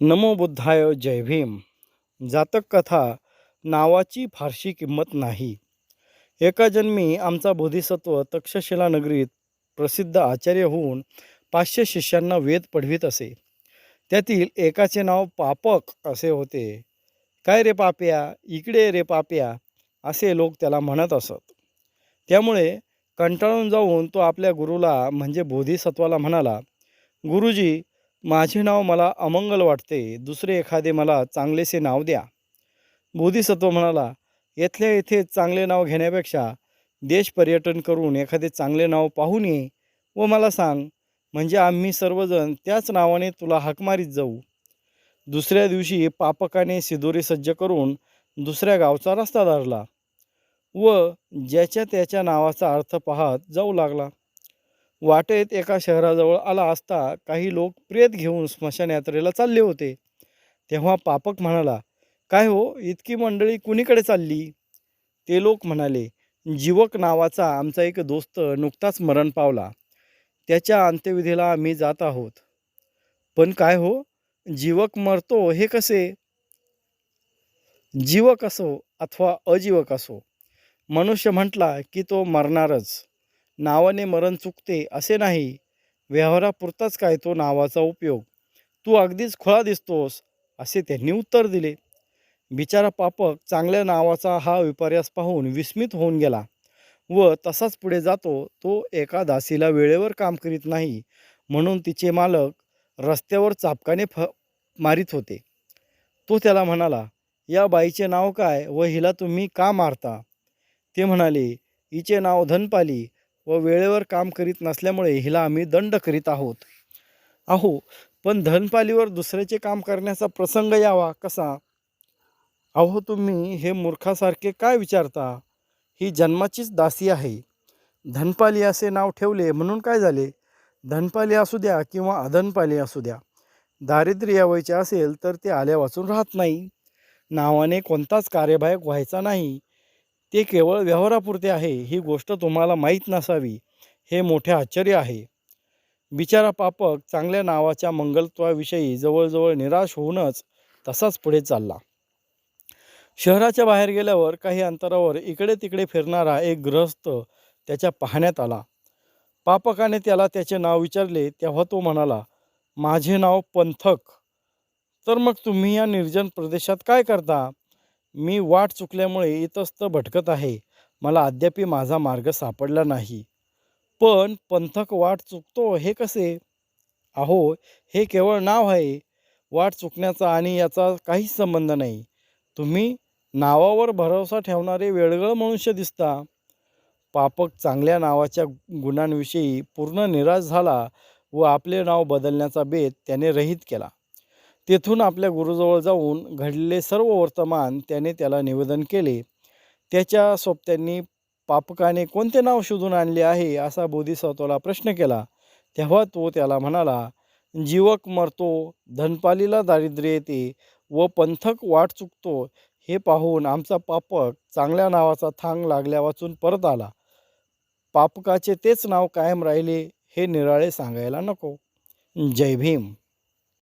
नमो बुद्धाय जय भीम. जातक कथा नावाची फारशी किंमत नाही. एका जन्मी आमचा बोधिसत्व तक्षशिला नगरीत प्रसिद्ध आचार्य होऊन पाचशे शिष्यांना वेद पढवित असे. त्यातील एकाचे नाव पापक असे होते. काय रे पाप्या? इकडे रे पाप्या? असे लोक त्याला म्हणत असत. त्यामुळे कंटाळून जाऊन तो आपल्या गुरुला म्हणजे बोधिसत्वाला म्हणाला गुरुजी माझे नाव मला अमंगल वाटते. दुसरे एखादे मला चांगलेसे नाव द्या. बोधिसत्व म्हणाला येथल्या येथे चांगले नाव घेण्यापेक्षा देश पर्यटन करून एखादे चांगले नाव पाहून ये व मला सांग म्हणजे आम्ही सर्वजण त्याच नावाने तुला हाक मारीत जाऊ. दुसऱ्या दिवशी पापकाने सिदोरी सज्ज करून दुसऱ्या गावचा रस्ता धरला व ज्याच्या त्याच्या नावाचा अर्थ पाहत जाऊ लागला. वाटेत एका शहराजवळ आला असता काही लोक प्रेत घेऊन स्मशान यात्रेला चालले होते. तेव्हा पापक म्हणाला काय हो इतकी मंडळी कुणीकडे चालली? ते लोक म्हणाले जीवक नावाचा आमचा एक दोस्त नुकताच मरण पावला. त्याच्या अंत्यविधीला आम्ही जात आहोत. पण काय हो जीवक मरतो हे कसे? जीवक असो अथवा अजीवक असो मनुष्य म्हटला की तो मरणारच. नावाने मरण चुकते असे नाही. व्यवहारापुरताच काय तो नावाचा उपयोग. तू अगदीच खुळा दिसतोस असे त्यांनी उत्तर दिले. बिचारा पापक चांगल्या नावाचा हा विपर्यास पाहून विस्मित होऊन गेला. व तसाच पुढे जातो तो एका दासीला वेळेवर काम करीत नाही म्हणून तिचे मालक रस्त्यावर चापकाने फ मारित होते. तो त्याला म्हणाला या बाईचे नाव काय व हिला तुम्ही का मारता? ते म्हणाले हिचे नाव धनपाली व वेळेवर काम करीत नसल्यामुळे हिला आम्ही दंड करीत आहोत. अहो पण धनपालीवर दुसऱ्याचे काम करण्याचा प्रसंग यावा कसा? अहो तुम्ही हे मूर्खासारखे काय विचारता? ही जन्माचीच दासी आहे. धनपाली असे नाव ठेवले म्हणून काय झाले? धनपाली असू द्या किंवा अधनपाली असू द्या. दारिद्र्य यावायचे असेल तर ते आल्या वाचून राहत नाही. नावाने कोणताच कार्यभायक व्हायचा नाही. ते केवळ व्यवहारापुरते आहे ही गोष्ट तुम्हाला माहीत नसावी हे मोठे आश्चर्य आहे. बिचारा पापक चांगल्या नावाच्या मंगलत्वाविषयी जवळजवळ निराश होऊनच तसाच पुढे चालला. शहराच्या बाहेर गेल्यावर काही अंतरावर इकडे तिकडे फिरणारा एक ग्रहस्थ त्याच्या पाहण्यात आला. पापकाने त्याला त्याचे नाव विचारले तेव्हा तो म्हणाला माझे नाव पंथक. तर मग तुम्ही या निर्जन प्रदेशात काय करता? मी वाट चुकल्यामुळे इतस्त भटकत आहे. मला अद्यापी माझा मार्ग सापडला नाही. पण पंथक वाट चुकतो हे कसे? अहो हे केवळ नाव आहे. वाट चुकण्याचा आणि याचा काहीच संबंध नाही. तुम्ही नावावर भरोसा ठेवणारे वेळगळ मनुष्य दिसता. पापक चांगल्या नावाच्या गुणांविषयी पूर्ण निराश झाला व आपले नाव बदलण्याचा बेत त्याने रहित केला. तेथून आपल्या गुरुजवळ जाऊन घडलेले सर्व वर्तमान त्याने त्याला निवेदन केले. त्याच्या सोबत्यांनी पापकाने कोणते नाव शोधून आणले आहे असा बोधिसत्वाला प्रश्न केला. तेव्हा तो त्याला म्हणाला जीवक मरतो धनपालीला दारिद्र्य येते व पंथक वाट चुकतो. हे पाहून आमचा पापक चांगल्या नावाचा थांग लागल्या वाचून परत आला. पापकाचे तेच नाव कायम राहिले हे निराळे सांगायला नको. जय भीम.